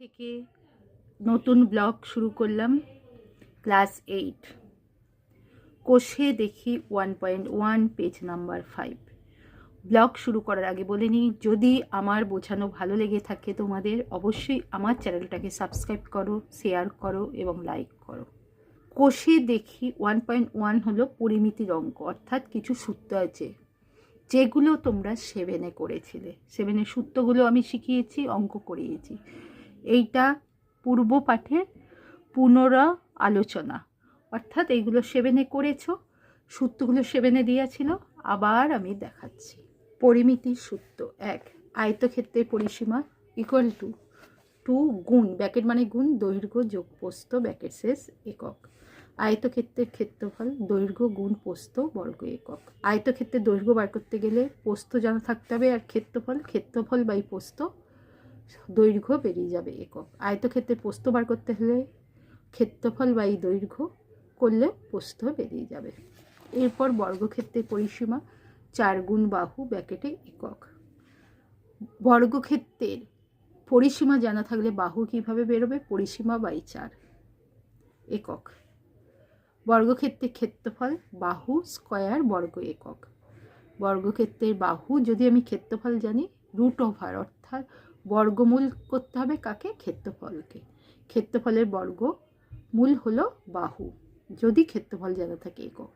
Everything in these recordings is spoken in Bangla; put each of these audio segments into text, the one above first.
থেকে নতুন ব্লগ শুরু করলাম, ক্লাস এইট। কোষে দেখি one point one, page number five. Blog শুরু করার আগে বলে নিই, যদি আমার বোঝানো ভালো লেগে থাকে তোমাদের, অবশ্যই আমার চ্যানেলটাকে সাবস্ক্রাইব করো, শেয়ার করো এবং লাইক করো। কোষে দেখি ওয়ান পয়েন্ট ওয়ান হলো পরিমিতির অঙ্ক, অর্থাৎ কিছু সূত্র আছে, যেগুলো তোমরা সেভেনে করেছিলে। সেভেনের সূত্রগুলো আমি শিখিয়েছি, অঙ্ক করিয়েছি। এইটা পূর্ব পাঠের পুনরা আলোচনা অর্থাৎ এইগুলো সেভেনে করেছ, সূত্রগুলো সেভেনে দিয়েছিল, আবার আমি দেখাচ্ছি। পরিমিতির সূত্র এক, আয়তক্ষেত্রের পরিসীমা ইকুয়াল টু টু গুণ ব্যাকেট মানে গুণ, দৈর্ঘ্য যোগ পোস্ত ব্যাকেট শেষ একক। আয়তক্ষেত্রের ক্ষেত্রফল, দৈর্ঘ্য গুণ পোস্ত, বর্গ একক। আয়তক্ষেত্রের দৈর্ঘ্য বার করতে গেলে পোস্ত জানা থাকতে হবে আর ক্ষেত্রফল ক্ষেত্রফল বাই পোস্ত দৈর্ঘ্য বেরিয়ে যাবে একক। আয়তক্ষেত্রে পোস্ত বার করতে হলে ক্ষেত্রফল বাই দৈর্ঘ্য করলে পোস্ত বেরিয়ে যাবে। এরপর বর্গক্ষেত্রের পরিসীমা চার গুণ বাহু ব্যাকেটে একক। বর্গক্ষেত্রের পরিসীমা জানা থাকলে বাহু কীভাবে বেরোবে? পরিসীমা বাই চার, একক। বর্গক্ষেত্রের ক্ষেত্রফল বাহু স্কয়ার বর্গ একক। বর্গক্ষেত্রের বাহু যদি আমি ক্ষেত্রফল জানি, রুট ওভার অর্থাৎ বর্গমূল করতে হবে কাকে? ক্ষেত্রফলকে। ক্ষেত্রফলের বর্গ মূল হলো বাহু। যদি ক্ষেত্রফল জানা থাকে একক।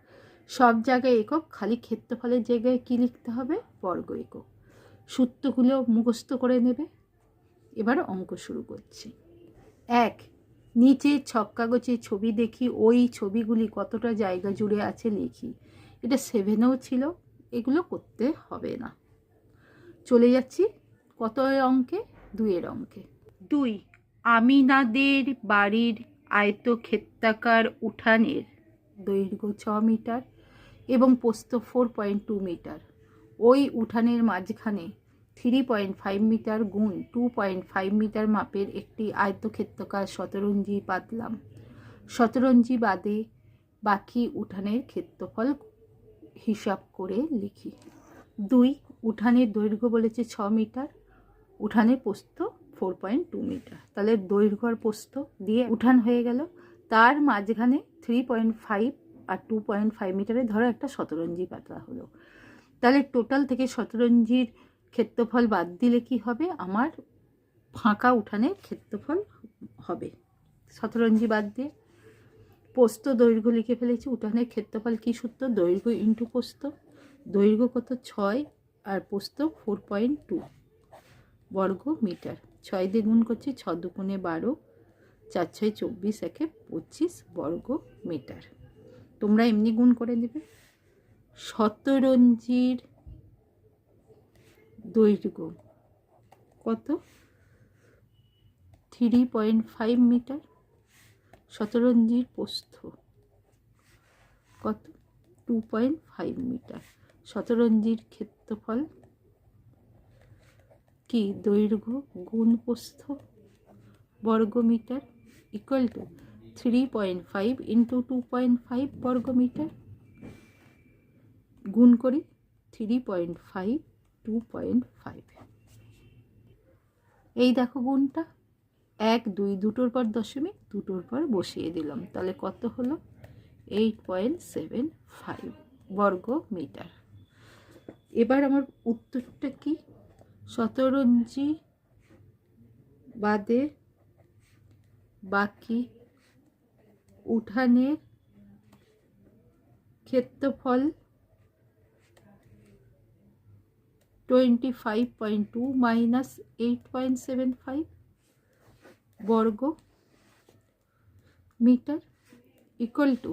সব জায়গায় একক, খালি ক্ষেত্রফলের জায়গায় কি লিখতে হবে? বর্গ একক। সূত্রগুলো মুখস্থ করে নেবে। এবার অঙ্ক শুরু করছি। এক, নিচে ছক কাগজে ছবি দেখি, ওই ছবিগুলি কতটা জায়গা জুড়ে আছে লিখি। এটা সেভেনেও ছিল, এগুলো করতে হবে না। চলে যাচ্ছি কত অঙ্কে? দুইয়ের অঙ্কে। দুই। আমিনাদের বাড়ির আয়তক্ষেত্রাকার উঠানের দৈর্ঘ্য ছ মিটার এবং পোস্ত ফোর পয়েন্ট টু মিটার। ওই উঠানের মাঝখানে থ্রি পয়েন্ট ফাইভ মিটার গুণ টু পয়েন্ট ফাইভ মিটার মাপের একটি আয়তক্ষেত্রকার শতরঞ্জি পাতলাম শতরঞ্জি বাদে বাকি উঠানের ক্ষেত্রফল হিসাব করে লিখি। দুই, উঠানের দৈর্ঘ্য বলেছে ছ মিটার। উঠানের পোস্ত ফোর পয়েন্ট টু মিটার তাহলে দৈর্ঘ্য পোস্ত দিয়ে উঠান হয়ে গেল। তার মাঝখানে থ্রি পয়েন্ট ফাইভ আর টু পয়েন্ট ফাইভ মিটারে ধরো একটা শতরঞ্জি পাতা হলো। তাহলে টোটাল থেকে শতরঞ্জির ক্ষেত্রফল বাদ দিলে কি হবে? আমার ফাঁকা উঠানের ক্ষেত্রফল হবে। শতরঞ্জি বাদ দিয়ে। পোস্ত দৈর্ঘ্য লিখে ফেলেছি। উঠানের ক্ষেত্রফল কী সূত্র? দৈর্ঘ্য ইন্টু পোস্ত। দৈর্ঘ্য কত? ছয় আর পোস্ত ফোর পয়েন্ট টু বর্গ মিটার। ছয় দিয়ে গুণ করছি ছ দুগুণে বারো। চার ছয় চব্বিশ একে পঁচিশ বর্গ মিটার। তোমরা এমনি গুণ করে নেবে শতরঞ্জির দৈর্ঘ্য কত? Three point five metre. শতরঞ্জির প্রস্থ কত? Two point five metre. শতরঞ্জির ক্ষেত্রফল কি দৈর্ঘ্য গুণ প্রস্থ বর্গ metre equal to three point five into two point five বর্গ মিটার গুণ করি three point five two point five এই দেখো গুণটা। এক, দুই, দুটোর পর দশমিক, দুটোর পর বসিয়ে দিলাম। তাহলে কত হলো? এইট পয়েন্ট সেভেন ফাইভ বর্গ মিটার এবার আমার উত্তরটা কি? শতরঞ্জি বাদে বাকি উঠানের ক্ষেত্রফল twenty five point two minus eight point seven five বর্গ মিটার ইকুয়াল টু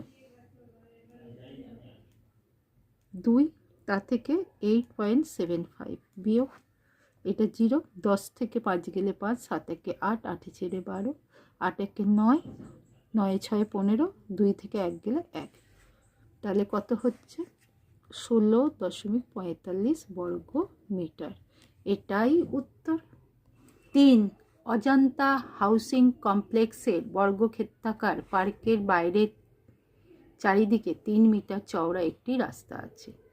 দুই, তা থেকে এইট পয়েন্ট সেভেন ফাইভ বিয়োগ এটা জিরো, দশ থেকে পাঁচ গেলে পাঁচ, সাত একে আট, আটে ছেড়ে বারো, আট একে নয় নয় ছয় পনেরো, দুই থেকে এক গেলে এক। তাহলে কত হচ্ছে? ষোলো দশমিক পঁয়তাল্লিশ বর্গ মিটার। এটাই উত্তর। তিন, অজন্তা হাউসিং কমপ্লেক্সের বর্গক্ষেত্রাকার পার্কের বাইরে চারিদিকে তিন মিটার চওড়া একটি রাস্তা আছে।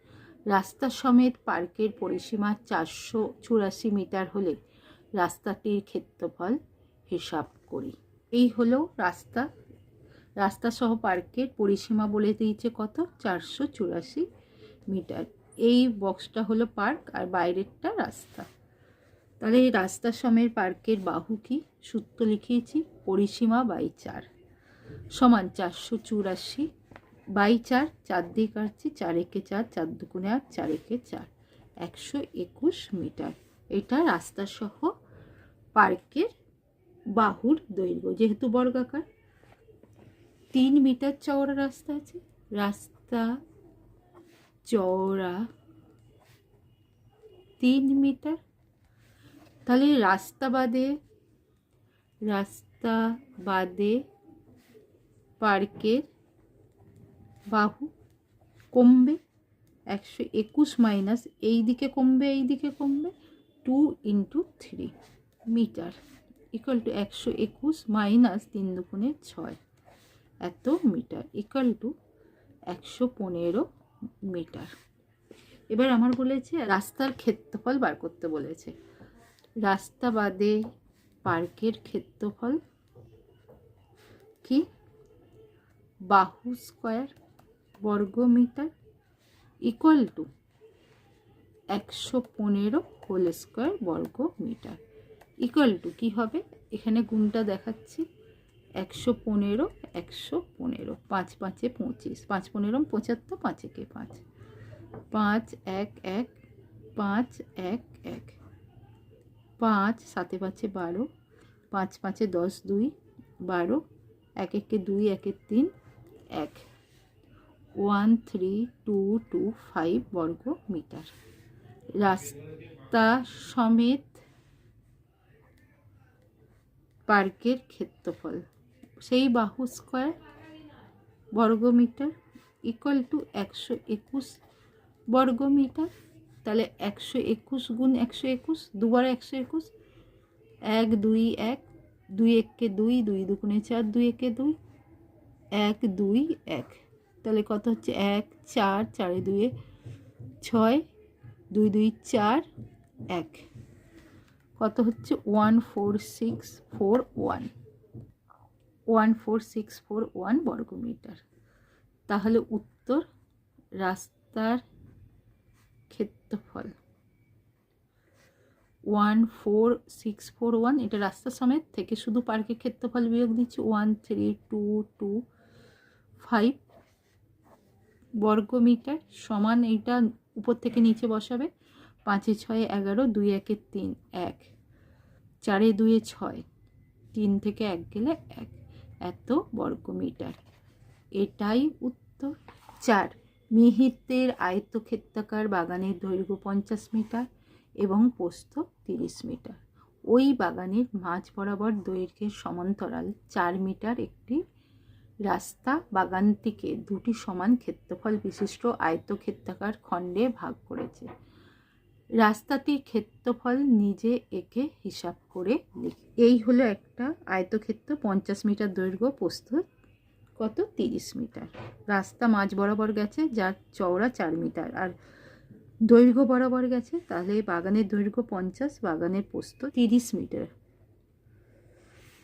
রাস্তা সমেত পার্কের পরিসীমা চারশো চুরাশি মিটার হলে রাস্তাটির ক্ষেত্রফল হিসাব করি। এই হলো রাস্তা। রাস্তা সহ পার্কের পরিসীমা বলে দিয়েছে কত? চারশো চুরাশি মিটার। এই বক্সটা হলো পার্ক আর বাইরেরটা রাস্তা। তাহলে এই রাস্তা সমের পার্কের বাহু কি? সূত্র লিখিয়েছি, পরিসীমা বাই চার। সমান চারশো চুরাশি বাই চার চার দিয়ে কাটছি, চার একে চার চার দুগুণে আট, চার একে চার। একশো একুশ মিটার। এটা রাস্তা সহ পার্কের বাহুর দৈর্ঘ্য। যেহেতু বর্গাকার, তিন মিটার চওড়া রাস্তা আছে। রাস্তা চওড়া তিন মিটার। তাহলে রাস্তা বাদে রাস্তা বাদে পার্কের বাহু কমবে একশো একুশ মাইনাস এই দিকে কমবে, এই দিকে কমবে two into three metre equal to একশো একুশ মাইনাস তিন দুগুণে ছয় এত মিটার ইকুয়াল টু একশো পনেরো মিটার এবার আমার বলেছে, রাস্তার ক্ষেত্রফল বার করতে বলেছে। রাস্তা বাদে পার্কের ক্ষেত্রফল কি? বাহু স্কোয়ার বর্গ মিটার ইকুয়াল টু একশো পনেরো হোল স্কোয়ার বর্গ মিটার ইকুয়াল টু কী হবে? এখানে গুণটা দেখাচ্ছি। একশো পনেরো একশো পনেরো। পাঁচ পাঁচে পঁচিশ। পাঁচ পনেরো, পঁচাত্তর, পাঁচ একে পাঁচ। পাঁচ এক এক, পাঁচ এক এক। পাঁচ সাতে পাঁচে বারো। পাঁচ পাঁচে দশ দুই, বারো। এক একে দুই একের তিন, এক। One three two two five বর্গ মিটার রাস্তা সমেত পার্কের ক্ষেত্রফল সেই বাহু স্কোয়ার বর্গমিটার ইকুয়াল টু একশো একুশ বর্গমিটার তাহলে একশো একুশ গুণ একশো একুশ দুবার একশো একুশ এক দুই এক দুই এককে দুই দুই দুগুণে চার দুই একে দুই এক দুই এক তাহলে কত হচ্ছে? এক, চার, চারে দুয়ে ছয়, দুই দুই, চার, এক। কত হচ্ছে? One, four, six, four, one. One, four, six, four, one বর্গমিটার। তাহলে উত্তর রাস্তার ক্ষেত্রফল। One, four, six, four, one, এটা রাস্তা সমেত থেকে শুধু পার্কের ক্ষেত্রফল বিয়োগ দিচ্ছি। One, three, two two, five বর্গমিটার সমান এইটা উপর থেকে নিচে বসাবে। পাঁচে ছয়ে এগারো, দুই একে তিন, এক। চারে দুয়ে ছয়, তিন থেকে এক গেলে এক। এত বর্গমিটার এটাই উত্তর। চার মিহিতের আয়তক্ষেত্রাকার বাগানের দৈর্ঘ্য পঞ্চাশ মিটার এবং প্রস্থ তিরিশ মিটার। ওই বাগানের মাঝ বরাবর দৈর্ঘ্যের সমান্তরাল চার মিটার একটি রাস্তা বাগানটিকে দুটি সমান ক্ষেত্রফল বিশিষ্ট আয়তক্ষেত্রাকার খণ্ডে ভাগ করেছে। রাস্তাটির ক্ষেত্রফল নিজে একে হিসাব করে লিখি। এই হলো একটা আয়তক্ষেত্র পঞ্চাশ মিটার দৈর্ঘ্য প্রস্থ, কত? তিরিশ মিটার। রাস্তা মাঝ বরাবর গেছে, যার চওড়া চার মিটার। আর দৈর্ঘ্য বরাবর গেছে, তাহলে বাগানের দৈর্ঘ্য পঞ্চাশ, বাগানের প্রস্থ তিরিশ মিটার।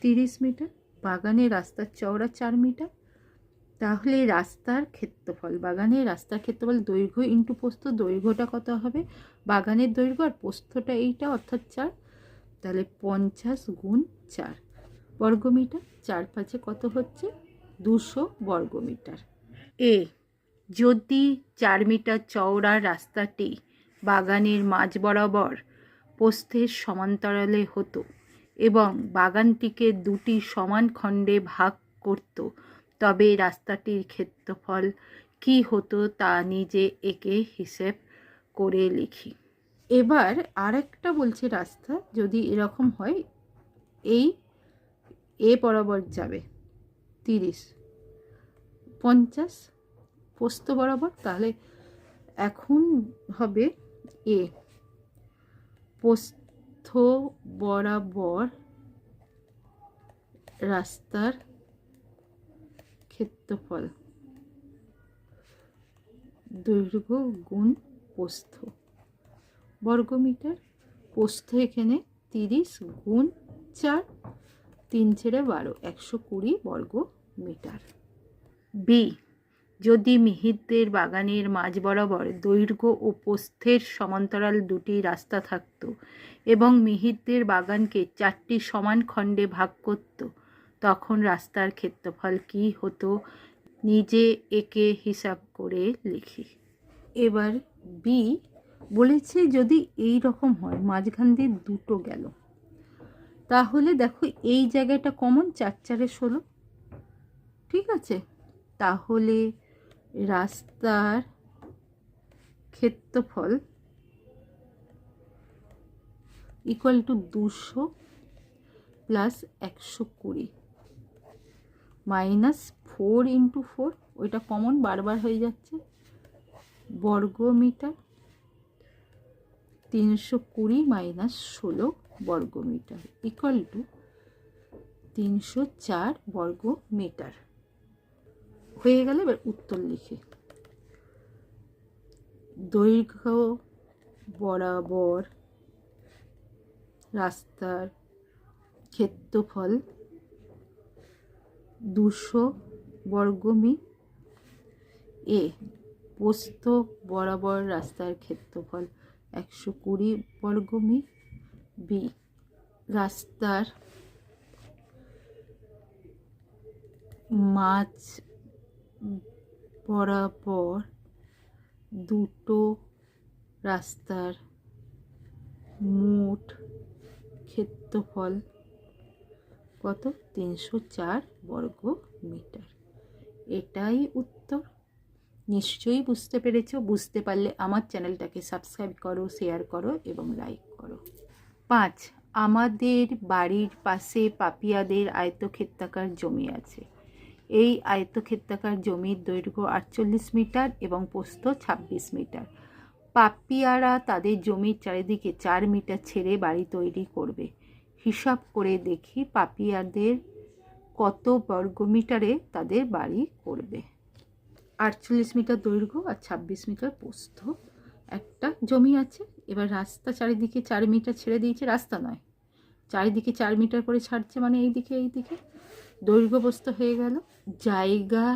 তিরিশ মিটার? বাগানের রাস্তার চওড়া চার মিটার? তাহলে রাস্তার ক্ষেত্রফল, বাগানের রাস্তার ক্ষেত্রফল দৈর্ঘ্য ইন্টু পোস্ত দৈর্ঘ্যটা কত হবে? বাগানের দৈর্ঘ্য আর প্রস্থটা এইটা অর্থাৎ চার। তাহলে পঞ্চাশ গুণ চার বর্গমিটার। চার পাঁচে কত হচ্ছে? দুশো বর্গমিটার। এ, যদি চার মিটার চওড়া রাস্তাটি বাগানের মাঝ বরাবর প্রস্থের সমান্তরালে হতো এবং বাগানটিকে দুটি সমান খণ্ডে ভাগ করত। তবে রাস্তাটির ক্ষেত্রফল কি হতো তা নিজে একে হিসেব করে লিখি। এবার আরেকটা বলছে রাস্তা, যদি এরকম হয়, এই, এ বরাবর যাবে, তিরিশ, পঞ্চাশ, পোস্ত বরাবর, তাহলে এখন হবে এ, পোস্ত বরাবর রাস্তার ক্ষেত্রফল। দৈর্ঘ্য গুণ প্রস্থ। বর্গমিটার প্রস্থ এখানে তিরিশ গুণ চার, তিন ছেড়ে বারো, একশো কুড়ি বর্গ মিটার বি যদি মিহিরদের বাগানের মাঝ বরাবর দৈর্ঘ্য ও প্রস্থের সমান্তরাল দুটি রাস্তা থাকত এবং মিহিরদের বাগানকে চারটি সমান খণ্ডে ভাগ করত, তখন রাস্তার ক্ষেত্রফল কী হতো নিজে একে হিসাব করে লিখি। এবার বি বলেছে যদি এই রকম হয়, মাঝখান দিয়ে দুটো গেল। তাহলে দেখো এই জায়গাটা কমন, চার চারে ষোলো। ঠিক আছে? তাহলে রাস্তার ক্ষেত্রফল ইকুয়াল টু দুশো প্লাস একশো কুড়ি মাইনাস ফোর ইন্টু ফোর ওইটা কমন বারবার হয়ে যাচ্ছে। বর্গ মিটার তিনশো কুড়ি মাইনাস ষোলো বর্গ মিটার ইকুয়াল টু তিনশো চার বর্গ মিটার হয়ে গেলে, এবার উত্তর লিখে। দৈর্ঘ্য বরাবর রাস্তার ক্ষেত্রফল দুশো বর্গমি এ, পোস্ত বরাবর রাস্তার ক্ষেত্রফল একশো কুড়ি বর্গমি বি, রাস্তার মাঝ বরাবর দুটো রাস্তার মোট ক্ষেত্রফল কত? তিনশো চার বর্গ মিটার। এটাই উত্তর। নিশ্চয়ই বুঝতে পেরেছ। বুঝতে পারলে আমার চ্যানেলটাকে সাবস্ক্রাইব করো, শেয়ার করো এবং লাইক করো। পাঁচ, আমাদের বাড়ির পাশে পাপিয়াদের আয়তক্ষেত্রাকার জমি আছে। এই আয়তক্ষেত্রাকার জমির দৈর্ঘ্য আটচল্লিশ মিটার এবং পোস্ত ছাব্বিশ মিটার। পাপিয়ারা তাদের জমির চারিদিকে চার মিটার ছেড়ে বাড়ি তৈরি করবে। হিসাব করে দেখি পাপিয়াদের কত বর্গমিটারে তাদের বাড়ি করবে। আটচল্লিশ মিটার দৈর্ঘ্য আর ছাব্বিশ মিটার পোস্ত একটা জমি আছে, এবার রাস্তা চারিদিকে চার মিটার ছেড়ে দিয়েছে, রাস্তা নয়। চারিদিকে চার মিটার করে ছাড়ছে মানে এই দিকে এই দিকে দৈর্ঘ্য প্রস্থ হয়ে গেল। জায়গা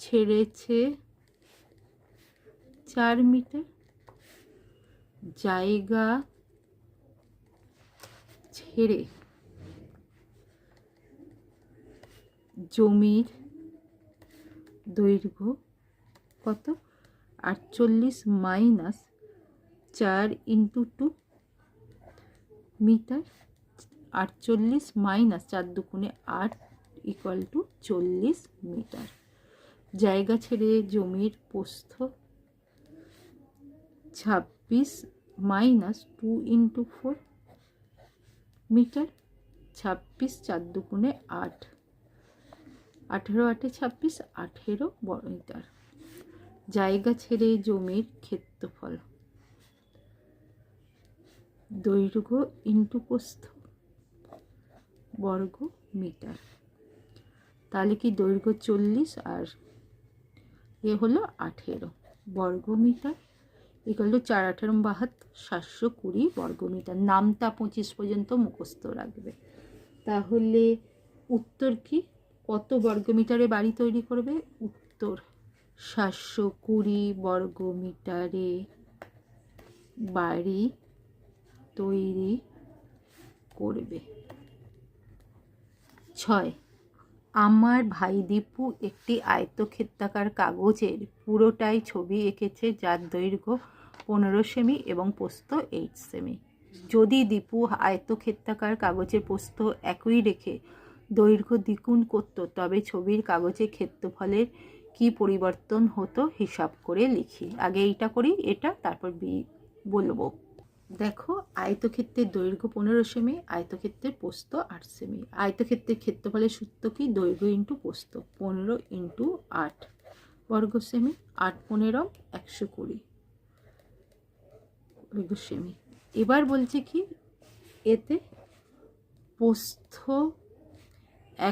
ছেড়েছে চার মিটার। জায়গা ছেড়ে জমির দৈর্ঘ্য কত? আটচল্লিশ মাইনাস চার ইন্টু টু মিটার। আটচল্লিশ মাইনাস চার দুগুণে আট ইকুয়াল টু চল্লিশ মিটার জায়গা ছেড়ে জমির প্রস্থ ছাব্বিশ minus two into four metre ছাব্বিশ চার দুগুণে আট। আঠেরো আটে ছাব্বিশ, আঠেরো মিটার জায়গা ছেড়ে জমির ক্ষেত্রফল। দৈর্ঘ্য ইন্টু প্রস্থ। বর্গ মিটার। তাহলে কি দৈর্ঘ্য চল্লিশ আর এ হলো আঠেরো। বর্গ মিটার এগুলো চার আঠেরো বাহাত্তর সাতশো কুড়ি বর্গ মিটার। নামটা পঁচিশ পর্যন্ত মুখস্থ রাখবে। তাহলে উত্তর কি? কত বর্গমিটারে বাড়ি তৈরি করবে? উত্তর সাতশো কুড়ি বর্গ মিটারে বাড়ি তৈরি করবে। ছয়। আমার ভাই দীপু একটি আয়তক্ষেত্রাকার কাগজের পুরোটাই ছবি এঁকেছে যার দৈর্ঘ্য পনেরো সেমি এবং পোস্ত এইট সেমি। যদি দীপু আয়তক্ষেত্রাকার কাগজের পোস্ত একই রেখে দৈর্ঘ্য দ্বিগুণ করত, তবে ছবির কাগজে ক্ষেত্রফলের কি পরিবর্তন হতো হিসাব করে লিখি। আগে এইটা করি, এটা, তারপর বি বলব। দেখো, আয়তক্ষেত্রের দৈর্ঘ্য পনেরো সেমি, আয়তক্ষেত্রের পোস্ত আট সেমি। আয়তক্ষেত্রের ক্ষেত্রফলের সূত্র কি? দৈর্ঘ্য ইন্টু পোস্ত পনেরো ইন্টু আট বর্গ সেমি, আট পনেরো, একশো কুড়ি বর্গ সেমি। এবার বলছে কি? এতে পোস্ত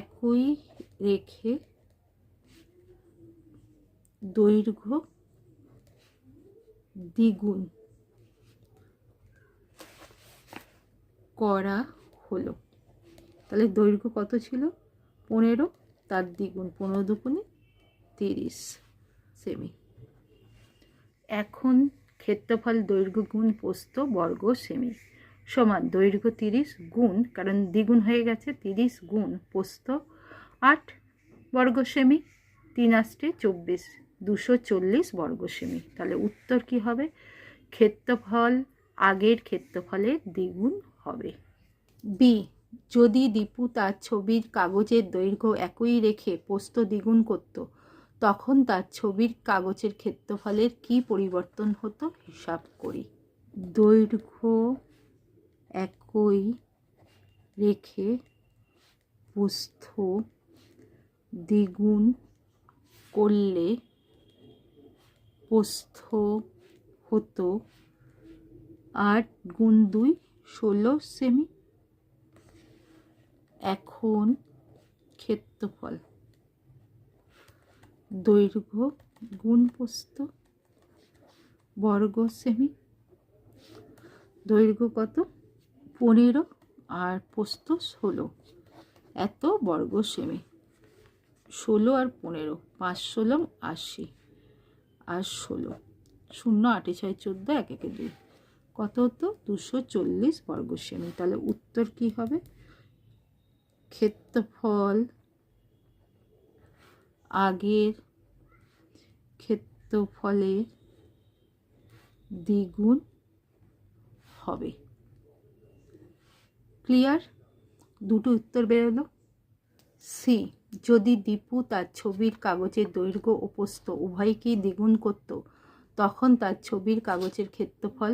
একই রেখে দৈর্ঘ্য দ্বিগুণ করা হলো। তাহলে দৈর্ঘ্য কত ছিল? পনেরো, তার দ্বিগুণ পনেরো দুগুণে তিরিশ সেমি। এখন ক্ষেত্রফল দৈর্ঘ্য গুণ পোস্ত বর্গ সেমি সমান দৈর্ঘ্য তিরিশ গুণ, কারণ দ্বিগুণ হয়ে গেছে, তিরিশ গুণ পোস্ত আট বর্গ সেমি, তিন আষ্টে চব্বিশ, দুশো চল্লিশ বর্গ সেমি। তাহলে উত্তর কি হবে? ক্ষেত্রফল আগের ক্ষেত্রফলের দ্বিগুণ হবে। বি যদি দীপু তার ছবির কাগজের দৈর্ঘ্য একই রেখে পোস্ত দ্বিগুণ করত, তখন তার ছবির কাগজের ক্ষেত্রফলের কি পরিবর্তন হতো হিসাব করি। দৈর্ঘ্য একই রেখে পোস্ত দ্বিগুণ করলে পোস্ত হতো আট গুণ দুই ষোলো সেমি এখন ক্ষেত্রফল। দৈর্ঘ্য গুণ পোস্ত বর্গ সেমি দৈর্ঘ্য কত? পনেরো আর পোস্ত ষোলো। এত বর্গ সেমি ষোলো আর পনেরো, পাঁচ ষোলো আশি আর ষোলো। শূন্য, আটে, ছয়, চোদ্দ, এক, একে দুই। কত হতো? দুশো চল্লিশ বর্গ সেমি তাহলে উত্তর কি হবে? ক্ষেত্রফল আগের ক্ষেত্রফলের দ্বিগুণ হবে। ক্লিয়ার দুটো উত্তর বেরোলো সি যদি দীপু তার ছবির কাগজের দৈর্ঘ্য ও পোস্ত উভয়কেই দ্বিগুণ করত, তখন তার ছবির কাগজের ক্ষেত্রফল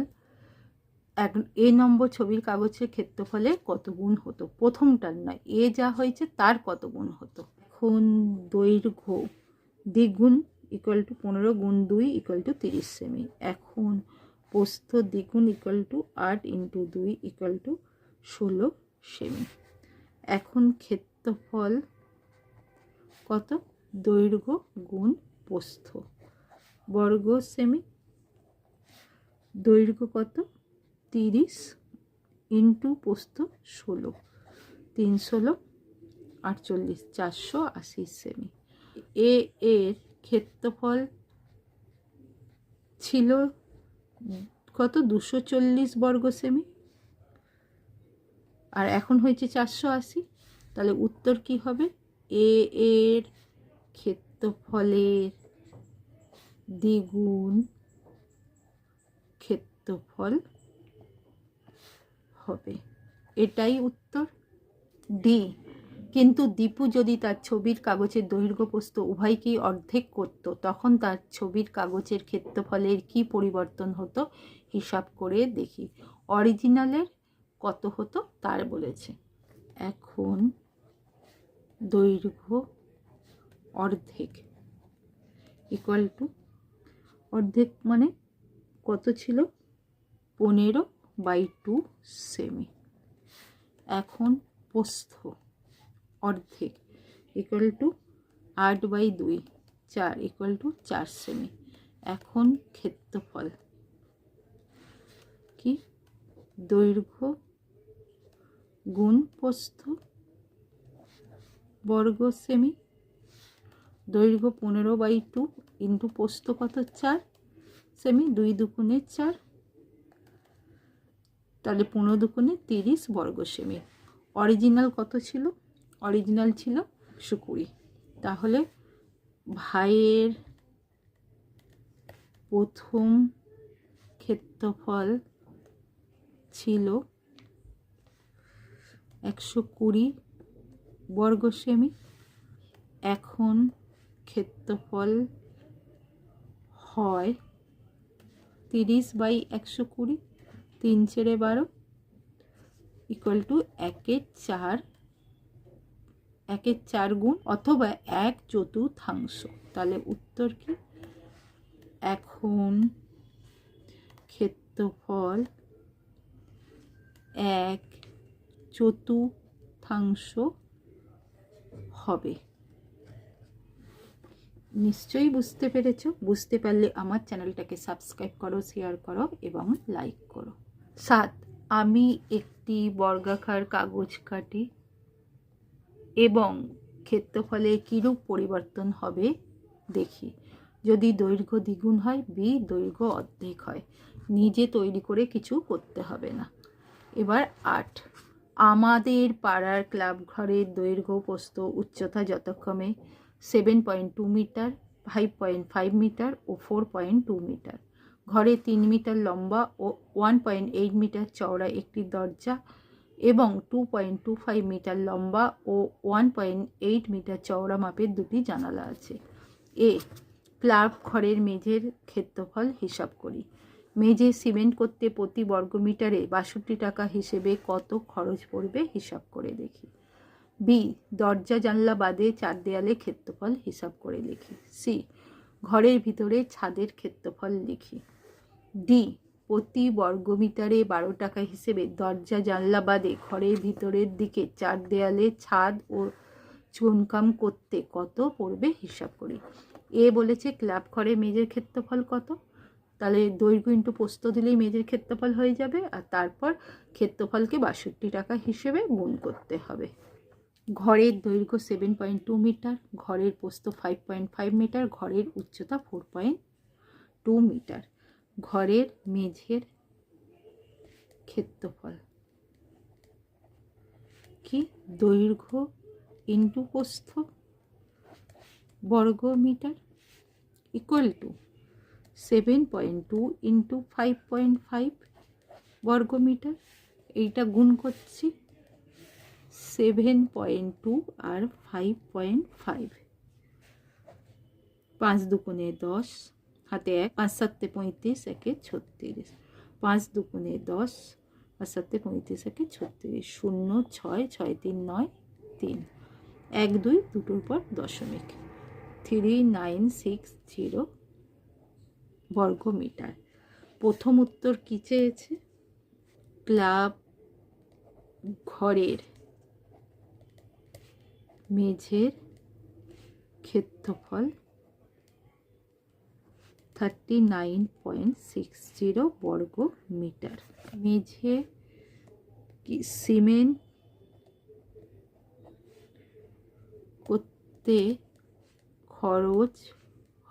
এক, এ নম্বর ছবির কাগজের ক্ষেত্রফলে কত গুণ হতো? প্রথমটার নয়, এ যা হয়েছে তার কত গুণ হতো? এখন দৈর্ঘ্য দ্বিগুণ ইকুয়াল টু পনেরো, গুণ দুই ইকুয়াল টু তিরিশ সেমি এখন পোস্ত দ্বিগুণ ইকুয়াল টু আট ইন্টু দুই ইকুয়াল টু ষোলো সেমি এখন ক্ষেত্রফল কত? দৈর্ঘ্য গুণ পোস্ত বর্গ সেমি দৈর্ঘ্য কত? তিরিশ ইন্টু পোস্ত ষোলো। তিন ষোলো আটচল্লিশ, চারশো আশি সেমি। এ, এর ক্ষেত্রফল ছিল কত? দুশো চল্লিশ বর্গ সেমি। আর এখন হয়েছে চারশো আশি। তাহলে উত্তর কি হবে? এ, এর ক্ষেত্রফলের দ্বিগুণ ক্ষেত্রফল হবে। এটাই উত্তর? ডি কিন্তু দীপু যদি তার ছবির কাগজের দৈর্ঘ্য উভয়কেই অর্ধেক করত, তখন তার ছবির কাগজের ক্ষেত্রফলের কি পরিবর্তন হতো হিসাব করে দেখি। অরিজিনালের কত হতো তার বলেছে। এখন দৈর্ঘ্য অর্ধেক ইকুয়াল টু অর্ধেক মানে কত ছিল? পনেরো বাই টু সেমি। এখন পোস্থ অর্ধেক ইকুয়াল টু আট বাই দুই, চার ইকুয়াল টু চার সেমি। এখন ক্ষেত্রফল কি? দৈর্ঘ্য গুণ পোস্থ বর্গ সেমি। দৈর্ঘ্য পনেরো বাই টু ইন্টু পোস্ত কত? চার সেমি। দুই দুগুণে চার তাহলে পনেরো দুগুণে তিরিশ বর্গ সেমি অরিজিনাল কত ছিল? অরিজিনাল ছিল একশো কুড়ি। তাহলে ভাইয়ের প্রথম ক্ষেত্রফল ছিল একশো কুড়ি বর্গ সেমি এখন ক্ষেত্রফল হয় তিরিশ বাই একশো কুড়ি। তিন ছেড়ে বারো ইকুয়াল টু একের চার একের চার গুণ অথবা এক চতুর্থাংশ। তাহলে উত্তর কি? এখন ক্ষেত্রফল এক চতুর্থাংশ হবে। নিশ্চয়ই বুঝতে পেরেছ? বুঝতে পারলে আমার চ্যানেলটাকে সাবস্ক্রাইব করো শেয়ার করো এবং লাইক করো। সাত, আমি একটি বর্গাকার কাগজ কাটি এবং ক্ষেত্রফলে কীরূপ পরিবর্তন হবে দেখি। যদি দৈর্ঘ্য দ্বিগুণ হয়, বি দৈর্ঘ্য অর্ধেক হয়। নিজে তৈরি করে কিছু করতে হবে না। এবার আট, আমাদের পাড়ার ক্লাব ঘরের দৈর্ঘ্য প্রস্থ উচ্চতা যথাক্রমে seven point two metre five point five metre ও ফোর পয়েন্ট টু মিটার ঘরে তিন মিটার লম্বা ও ওয়ান পয়েন্ট এইট মিটার চওড়া একটি দরজা এবং two point two five metre লম্বা ও ওয়ান পয়েন্ট এইট মিটার চওড়া মাপের দুটি জানালা আছে। এ ক্লাব ঘরের মেঝের ক্ষেত্রফল হিসাব করি। মেঝে সিমেন্ট করতে প্রতি বর্গমিটারে বাষট্টি টাকা হিসেবে কত খরচ পড়বে হিসাব করে দেখি। বি, দরজা জানলা বাদে চার দেয়ালে ক্ষেত্রফল হিসাব করে লিখি। সি, ঘরের ভিতরে ছাদের ক্ষেত্রফল লিখি। ডি, প্রতি বর্গমিটারে বারো টাকা হিসেবে দরজা জানলা বাদে ঘরের ভিতরের দিকে চার দেয়ালে ছাদ ও চুনকাম করতে কত পড়বে হিসাব করি? এ বলেছে ক্লাব ঘরে মেজের ক্ষেত্রফল কত? তাহলে দৈর্ঘ্য ইন্টু পোস্ত দিলেই মেজের ক্ষেত্রফল হয়ে যাবে আর তারপর ক্ষেত্রফলকে বাষট্টি টাকা হিসেবে গুণ করতে হবে। ঘরের দৈর্ঘ্য সেভেন পয়েন্ট টু মিটার, ঘরের পোস্ত ফাইভ পয়েন্ট ফাইভ মিটার, ঘরের উচ্চতা ফোর পয়েন্ট টু মিটার। ঘরের মেঝের ক্ষেত্রফল। কি? দৈর্ঘ্য ইন্টু প্রস্থ বর্গ metre equal to seven point two into five point five বর্গ মিটার। এইটা গুণ করছি সেভেন পয়েন্ট টু আর ফাইভ পয়েন্ট ফাইভ পাঁচ দুগুণে দশ হাতে এক, পাঁচ, সাতে পঁয়ত্রিশ, একে ছত্রিশ। পাঁচ দুগুণে দশ, পাঁচ, সাতে পঁয়ত্রিশ, একে ছত্রিশ। শূন্য, ছয় ছয়, তিন, নয়, তিন। এক, দুই, দুটোর পর দশমিক। থ্রি, নাইন, সিক্স, জিরো বর্গ মিটার প্রথম উত্তর কী চেয়েছে? ক্লাব ঘরের মেঝের ক্ষেত্রফল thirty nine point six zero বর্গ মিটার মেঝে কি সিমেন্ট করতে খরচ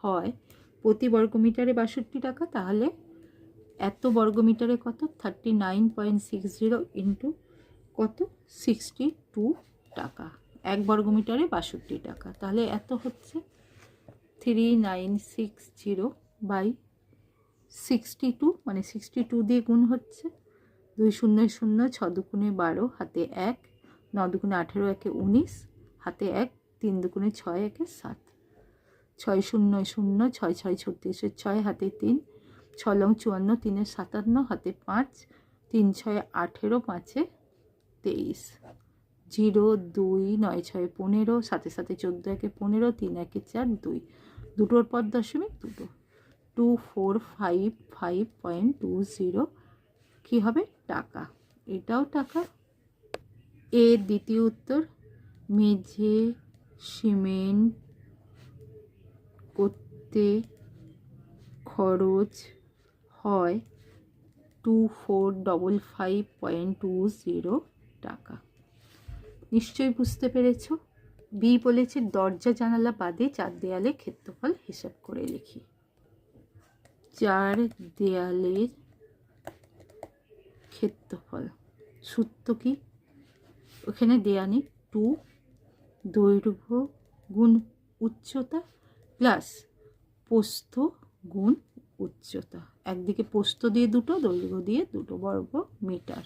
হয় প্রতি বর্গমিটারে বাষট্টি টাকা, তাহলে এত বর্গমিটারে কত? Thirty nine point six zero into কত? সিক্সটি টু টাকা। এক বর্গমিটারে বাষট্টি টাকা। তাহলে এত হচ্ছে? Three nine six zero by sixty two মানে সিক্সটি টু দিয়ে গুণ হচ্ছে। দুই শূন্য শূন্য, ছ দুগুণে বারো, হাতে এক, ন দুগুণে আঠেরো, একে উনিশ, হাতে এক, তিন দুগুণে ছয়, একে সাত। ছয় শূন্য শূন্য, ছয় ছয় ছত্রিশের ছয়, হাতে তিন। ছ লং চুয়ান্ন তিনের সাতান্ন, হাতে পাঁচ। তিন ছয় আঠেরো, পাঁচে তেইশ। জিরো দুই, নয় ছয় পনেরো সাথে সাথে চোদ্দ, একে পনেরো, তিন একে চার, দুই। দুটোর পর দশমিক দুটো। Two four five five point two zero কী হবে? টাকা। এটাও টাকা। এর দ্বিতীয় উত্তর, মেঝে, সিমেন্ট, করতে খরচ হয় two four double five point two zero টাকা। নিশ্চয়ই বুঝতে পেরেছ? বি বলেছে, দরজা জানালা বাদে চার দেয়ালে ক্ষেত্রফল হিসাব করে লিখি। চার দেয়ালের ক্ষেত্রফল। সূত্র কি? ওখানে দেয়া নেই। টু, দৈর্ঘ্য গুণ উচ্চতা প্লাস পোস্ত গুণ উচ্চতা। একদিকে পোস্ত দিয়ে দুটো, দৈর্ঘ্য দিয়ে দুটো বর্গ মিটার।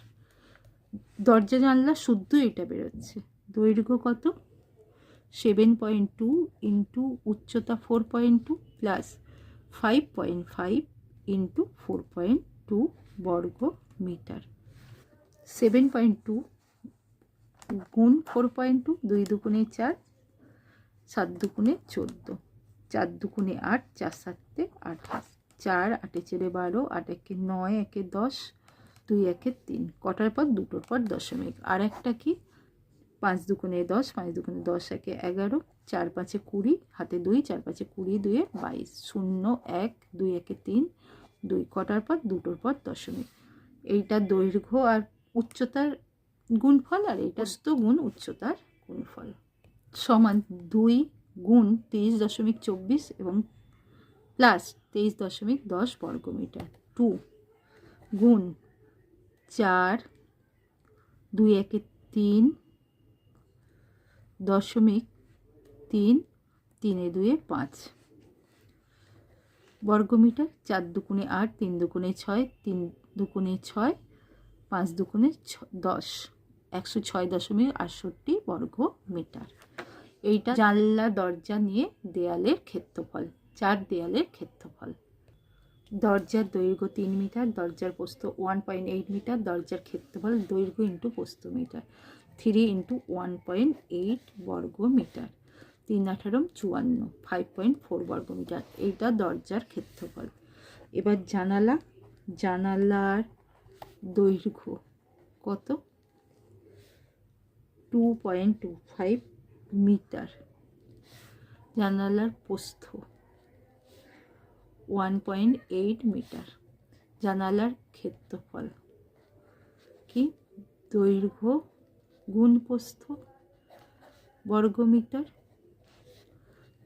দরজা জানলা শুদ্ধ এটা বেরোচ্ছে। দৈর্ঘ্য কত? সেভেন পয়েন্ট টু ইন্টু উচ্চতা four point two plus five point five into four point two বর্গ মিটার সেভেন পয়েন্ট টু গুণ ফোর পয়েন্ট টু দুই দুগুণে চার, সাত দুগুণে চোদ্দ, চার দুগুণে আট, চার সাতে আঠাশ, চার আটে চেড়ে বারো, আট একে নয়, একে দশ, দুই একে তিন, কটার পর দুটোর পর দশমিক। আর একটা কি? পাঁচ দুগুণে দশ, পাঁচ দুগুণে দশ একে এগারো চার পাঁচে কুড়ি হাতে দুই চার পাঁচে কুড়ি দুয়ে বাইশ। শূন্য এক দুই একে তিন দুই কটার পর দুটোর পর দশমিক। এইটা দৈর্ঘ্য আর উচ্চতার গুণফল আর এইটা স্থ গুণ উচ্চতার গুণফল। সমান দুই গুণ তেইশ দশমিক চব্বিশ এবং প্লাস তেইশ দশমিক দশ বর্গমিটার। টু গুণ চার দুই একে তিন দশমিক তিন, তিনে দুয়ে পাঁচ। বর্গমিটার চার দুকুণে আট, তিন দুকুণে ছয়, তিন দুকুণে ছয়, পাঁচ দুকুণে ছ- দশ। একশো ছয় দশমিক আটষট্টি বর্গ মিটার এইটা জানলা, দরজা নিয়ে দেয়ালের ক্ষেত্রফল, চার দেয়ালের ক্ষেত্রফল। দরজার দৈর্ঘ্য তিন মিটার, দরজার প্রস্থ ওয়ান পয়েন্ট এইট মিটার, দরজার ক্ষেত্রফল দৈর্ঘ্য ইন্টু প্রস্থ metre. Three into one point eight বর্গ মিটার তিন আঠারো চুয়ান্ন ফাইভ পয়েন্ট ফোর বর্গ মিটার এইটা দরজার ক্ষেত্রফল। এবার জানালা, জানালার দৈর্ঘ্য কত? Two point two five metre. জানালার প্রস্থ ওয়ান পয়েন্ট এইট মিটার। জানালার ক্ষেত্রফল কি? দৈর্ঘ্য গুণ প্রস্থ বর্গমিটার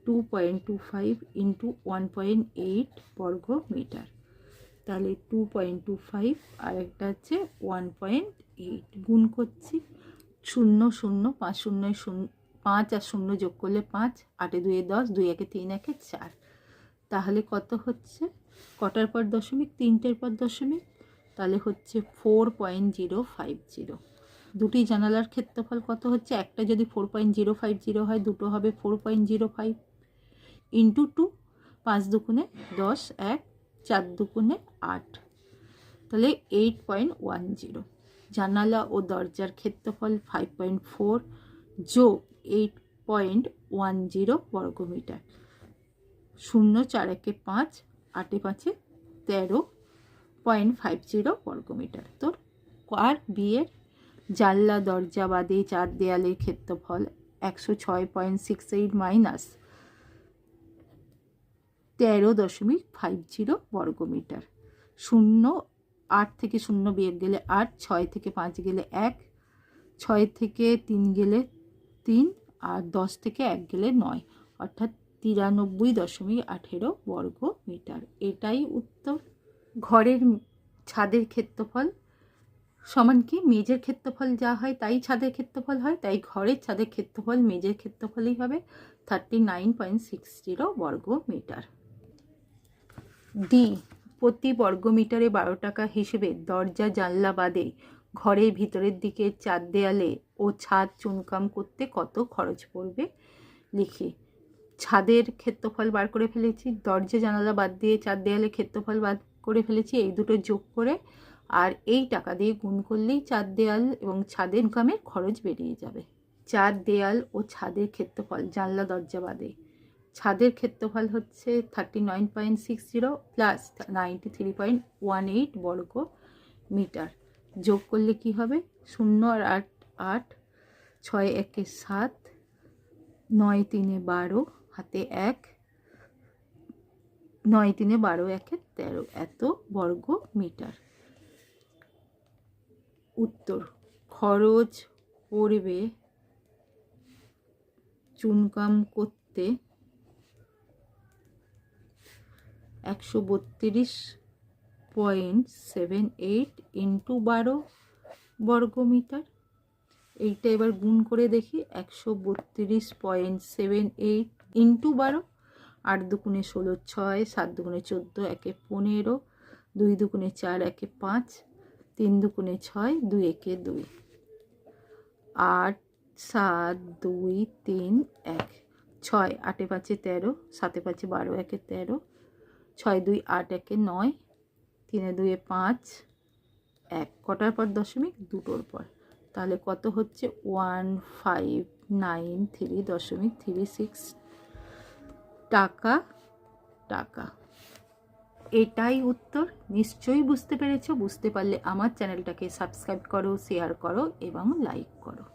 two point two five into one point eight বর্গ মিটার তাহলে টু পয়েন্ট টু ফাইভ আর একটা হচ্ছে ওয়ান পয়েন্ট এইট গুণ করছি শূন্য শূন্য, পাঁচ শূন্য শূন্য, পাঁচ আর শূন্য যোগ করলে পাঁচ, আটে দুয়ে দশ, দুই একে তিন একে চার। তাহলে কত হচ্ছে? কটার পর দশমিক? তিনটের পর দশমিক? তাহলে হচ্ছে four point zero five zero দুটি জানালার ক্ষেত্রফল কত হচ্ছে? একটা যদি four point zero five zero হয়, দুটো হবে four point zero five into two, পাঁচ দুগুণে দশ, এক, চার দুগুণে আট। তাহলে এইট পয়েন্ট ওয়ান জিরো। জানালা ও দরজার ক্ষেত্রফল ফাইভ পয়েন্ট ফোর যোগ এইট পয়েন্ট ওয়ান জিরো বর্গমিটার। শূন্য চার একে পাঁচ, আটে পাঁচে তেরো পয়েন্ট ফাইভ জিরো বর্গমিটার। তোর আর বিয়ের জানলা দরজা বাদে চার দেয়ালের ক্ষেত্রফল একশো ছয় পয়েন্ট সিক্স এইট মাইনাস তেরো দশমিক ফাইভ জিরো বর্গমিটার। শূন্য আট থেকে শূন্য বিয়োগ গেলে আট, ছয় থেকে পাঁচ গেলে এক, ছয় থেকে তিন গেলে তিন, আর দশ থেকে এক গেলে নয়। অর্থাৎ তিরানব্বই দশমিক আঠেরো বর্গ মিটার এটাই উত্তর। ঘরের ছাদের ক্ষেত্রফল সমান কি? মেজের ক্ষেত্রফল যা হয় তাই ছাদের ক্ষেত্রফল হয়, তাই ঘরের ছাদের ক্ষেত্রফল মেজের ক্ষেত্রফলই হবে। Thirty nine point six zero বর্গ মিটার ডি প্রতি বর্গমিটারে বারো টাকা হিসেবে দরজা জানলা বাদে ঘরের ভিতরের দিকে চার দেয়ালে ও ছাদ চুনকাম করতে কত খরচ পড়বে? লিখি। ছাদের ক্ষেত্রফল বার করে ফেলেছি, দরজা জানালা বাদ দিয়ে চার দেয়ালে ক্ষেত্রফল বাদ করে ফেলেছি, এই দুটো যোগ করে আর এই টাকা দিয়ে গুণ করলেই চার দেয়াল এবং ছাদের কামের খরচ বেরিয়ে যাবে। চার দেয়াল ও ছাদের ক্ষেত্রফল জানলা দরজা বাদে। ছাদের ক্ষেত্রফল হচ্ছে thirty nine point six zero plus ninety three point one eight বর্গ মিটার। যোগ করলে কি হবে? শূন্য আর আট আট, ছয়, একে সাত, নয়, তিনে বারো, হাতে এক, নয়, তিনে বারো, একে তেরো এত বর্গ মিটার। উত্তর, খরচ, পড়বে, চুনকাম করতে একশো বত্রিশ পয়েন্ট সেভেন এইট ইন্টু বারো বর্গমিটার। এইটা এবার গুণ করে দেখি, একশো বত্রিশ পয়েন্ট সেভেন এইট ইন্টু বারো। আট দুগুণে ষোলো, ছয়, সাত দুগুণে চোদ্দ, একে পনেরো, দুই দুগুণে চার, একে পাঁচ, তিন দুগুণে ছয়, দুই একে দুই। আট, সাত, দুই, তিন, এক, ছয়, আটে পাঁচে তেরো, সাতে পাঁচে বারো, একে তেরো ছয়, দুই, আট, একে নয়, তিনে, দুয়ে পাঁচ, এক। কটার পর দশমিক? দুটোর পর। তাহলে কত হচ্ছে? ওয়ান, ফাইভ, নাইন, থ্রি, দশমিক থ্রি, সিক্স টাকা টাকা। এটাই উত্তর। নিশ্চয়ই বুঝতে পেরেছ। বুঝতে পারলে আমার চ্যানেলটাকে সাবস্ক্রাইব করো, শেয়ার করো এবং লাইক করো।